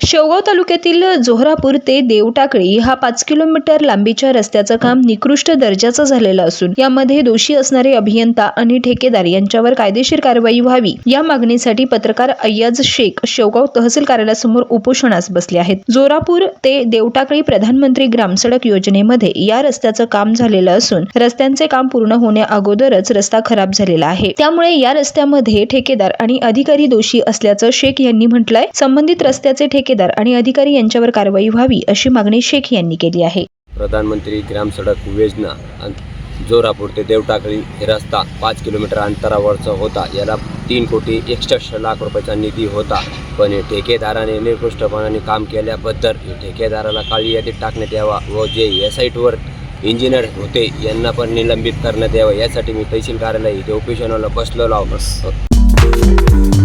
शेवगाव तालुक्यातील जोहरापूर ते देवटाकळी हा पाच किलोमीटर लांबीच्या रस्त्याचं काम निकृष्ट दर्जाचं झालेलं असून यामध्ये दोषी असणारे अभियंता आणि ठेकेदार यांच्यावर कायदेशीर कारवाई व्हावी. या मागणीसाठी पत्रकार अय्याज शेख शेवगाव तहसील कार्यालयासमोर उपोषणास बसले आहेत. जोरापूर ते देवटाकळी प्रधानमंत्री ग्रामसडक योजनेमध्ये या रस्त्याचं काम झालेलं असून रस्त्यांचे काम पूर्ण होण्या अगोदरच रस्ता खराब झालेला आहे. त्यामुळे या रस्त्यामध्ये ठेकेदार आणि अधिकारी दोषी असल्याचं शेख यांनी म्हटलंय. संबंधित रस्त्याचे ठेके ठेकेदार आणि अधिकारी यांच्यावर कारवाई व्हावी अशी मागणी शेख यांनी केली आहे. प्रधानमंत्री ग्राम सडक योजना जोरापूर ते देवटाकळी हे रस्ता पाच किलोमीटर अंतरावरचा होता. याला तीन कोटी एकसष्ट लाख रुपयाचा निधी होता. पण हे ठेकेदाराने निकृष्टपणाने काम केल्याबद्दल ठेकेदाराला काळी यादीत टाकण्यात यावा व जे या साईटवर इंजिनियर होते यांना पण निलंबित करण्यात यावं. यासाठी मी तहसील कार्यालय इथे उपोषणाला बसलेलो आहोत.